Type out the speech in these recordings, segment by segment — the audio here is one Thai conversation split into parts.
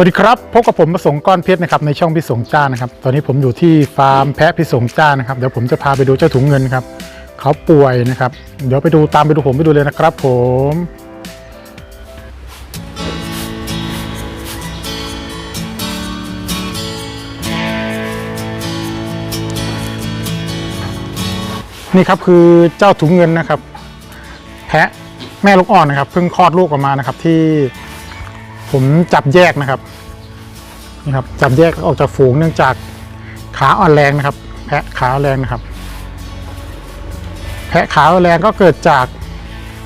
สวัสดีครับ พบกับผมประสงค์ก้อนเพชรนะครับในช่องพิสงจ้านะครับ ตอนนี้ผมอยู่ที่ฟาร์มแพะพิสงจ้านะครับ เดี๋ยวผมจะพาไปดูเจ้าถุงเงินครับ เขาป่วยนะครับ เดี๋ยวไปดูตามไปดูผมไปดูเลยนะครับผมนี่ครับคือเจ้าถุงเงินนะครับ แพะแม่ลูกอ่อนนะครับเพิ่งคลอดลูกออกมานะครับที่ ผมจับแยกนะครับนี่ครับ จับแยกออกจากฝูงเนื่องจากขาอ่อนแรงนะครับ แพะขาอ่อนแรงนะครับ แพะขาอ่อนแรงก็เกิดจาก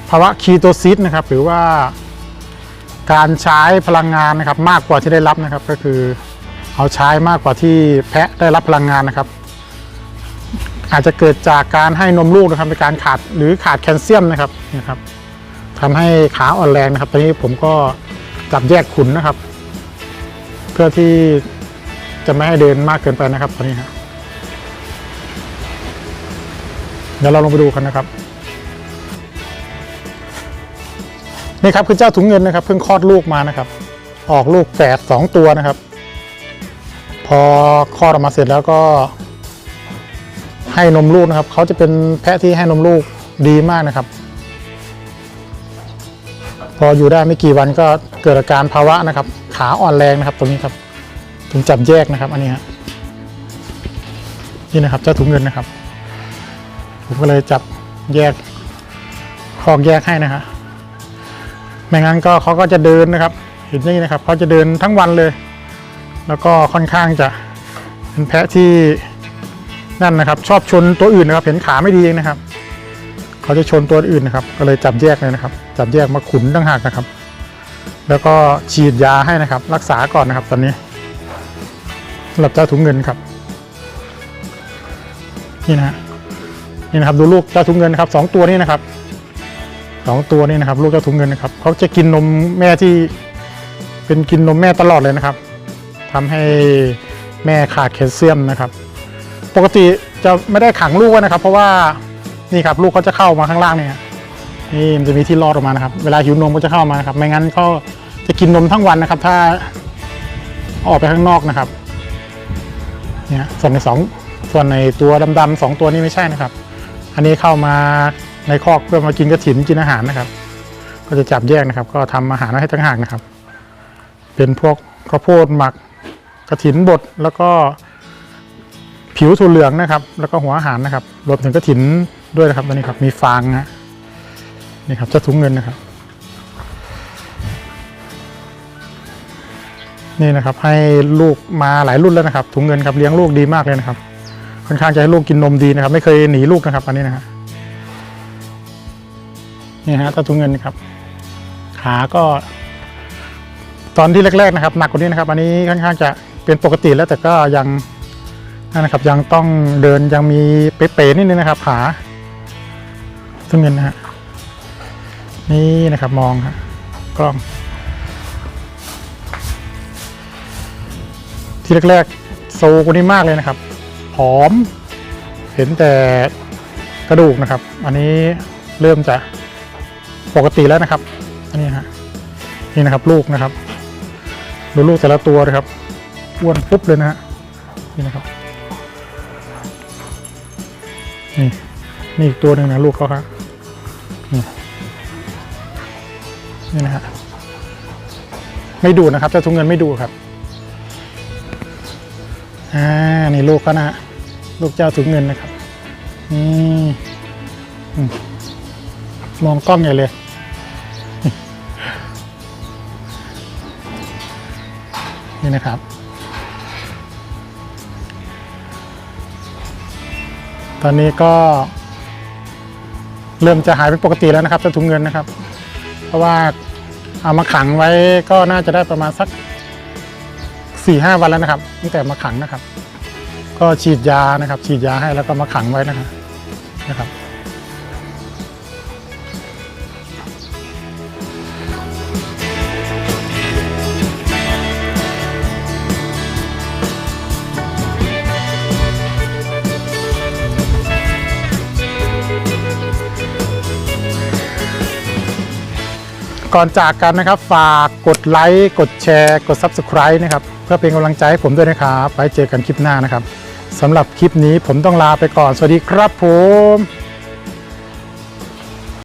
ภาวะคีโตซิสนะครับ หรือว่าการใช้พลังงานนะครับ มากกว่าที่ได้รับนะครับ ก็คือเอาใช้มากกว่าที่แพะได้รับพลังงานนะครับ อาจจะเกิดจากการให้นมลูกนะครับในการขาดหรือขาดแคลเซียมนะครับนะครับทำให้ขาอ่อนแรงนะครับตอนนี้ผมก็ จับแยกขุนนะครับ เพื่อที่จะไม่ให้เดินมากเกินไปนะครับตอนนี้ครับเดี๋ยวเราลงไปดูกันนะครับนี่ครับคือเจ้าถุงเงินนะครับเพิ่งคลอดลูกมานะครับ ออกลูกแฝดสองตัวนะครับ พอคลอดออกมาเสร็จแล้วก็ ให้นมลูกนะครับเขาจะเป็นแพะที่ให้นมลูกดีมากนะครับ พออยู่ได้ไม่กี่วันก็เกิดอาการภาวะนะครับ ขาอ่อนแรงนะครับตรงนี้ครับถึงจับแยกนะครับ อันนี้ฮะนี่นะครับเจ้าถุงเงินนะครับ ผมก็เลยจับแยกคอกแยกให้นะฮะไม่งั้นก็เขาก็จะเดินนะครับ เห็นนี่นะครับเขาจะเดินทั้งวันเลย แล้วก็ค่อนข้างจะเป็นแพะที่นั่นนะครับ ชอบชนตัวอื่นนะครับ เห็นขาไม่ดีเองนะครับ เขาจะชนตัวอื่นนะครับ ก็เลยจับแยกเลยนะครับ จับแยกมาขุนตั้งหากนะครับ แล้วก็ฉีดยาให้นะครับ รักษาก่อนนะครับ ตอนนี้สำหรับเจ้าถุงเงินครับ นี่นะนี่นะครับดูลูกเจ้าถุงเงินนะครับสองตัวนี้นะครับสองตัวนี้นะครับ ลูกเจ้าถุงเงินนะครับเขาจะกินนมแม่ที่เป็นกินนมแม่ตลอดเลยนะครับทำให้แม่ขาดแคลเซียมนะครับ ปกติจะไม่ได้ขังลูกนะครับ เพราะว่า นี่ครับลูกเขาจะเข้ามาข้างล่างเนี่ยนี่มันจะมีที่รอดออกมานะครับ เวลาหิวนมก็จะเข้ามานะครับ ไม่งั้นก็จะกินนมทั้งวันนะครับ ถ้าออกไปข้างนอกนะครับ เนี่ยส่วนในสองส่วนในตัวดำๆสองตัวนี้ไม่ใช่นะครับ อันนี้เข้ามาในคอกเพื่อมากินกระถินกินอาหารนะครับ ก็จะจับแยกนะครับ ก็ทำอาหารให้ต่างหากนะครับ เป็นพวกข้าวโพดหมักกระถินบดแล้วก็ผิวถั่วเหลืองนะครับ แล้วก็หัวอาหารนะครับ รวมถึงกระถิน ด้วยนะครับตัวนี้ครับมีฟางนะนี่ครับเจ้าถุงเงินนะครับ นี่นะครับให้ลูกมาหลายรุ่นแล้วนะครับ ถุงเงินครับเลี้ยงลูกดีมากเลยนะครับ ค่อนข้างจะให้ลูกกินนมดีนะครับ ไม่เคยหนีลูกนะครับอันนี้นะฮะนี่ฮะเจ้าถุงเงินครับ ขาก็ตอนที่แรกๆนะครับหนักกว่านี้นะครับ อันนี้ค่อนข้างจะเป็นปกติแล้วแต่ก็ยังนั่นนะครับยังต้องเดินยังมีเป๊ะๆนิดนึงนะครับขา ซึ่งเงินนะฮะนี่นะครับมองฮะกล้อง ที่แรกๆโซกว่านี้มากเลยนะครับผอม เห็นแต่กระดูกนะครับ อันนี้เริ่มจะปกติแล้วนะครับ อันนี้ฮะนี่นะครับลูกนะครับดูลูกแต่ละตัวนะครับอ้วนปุ๊บเลยนะฮะนี่นะครับนี่นี่อีกตัวหนึ่งนะลูกเขาครับ นี่นะฮะไม่ดูนะครับเจ้าทุงเงินไม่ดูครับอ่านี่ลูกเขานะลูกเจ้าถุงเงินนะครับนี่อืมมองกล้องใหญ่เลย นี่นะครับตอนนี้ก็ เริ่มจะหายเป็นปกติแล้วนะครับเจ้าถุงเงินนะครับ เพราะว่าเอามาขังไว้ก็น่าจะได้ประมาณสักสี่ห้าวันแล้วนะครับตั้งแต่มาขังนะครับ ก็ฉีดยานะครับ ฉีดยาให้แล้วก็มาขังไว้นะครับนะครับ ก่อนจากกันนะครับ ฝากกดไลค์กดแชร์ กด Subscribe นะครับ เพื่อเป็นกำลังใจให้ผมด้วยนะครับไปเจอกันคลิปหน้านะครับสำหรับคลิปนี้ผมต้องลาไปก่อน สวัสดีครับผม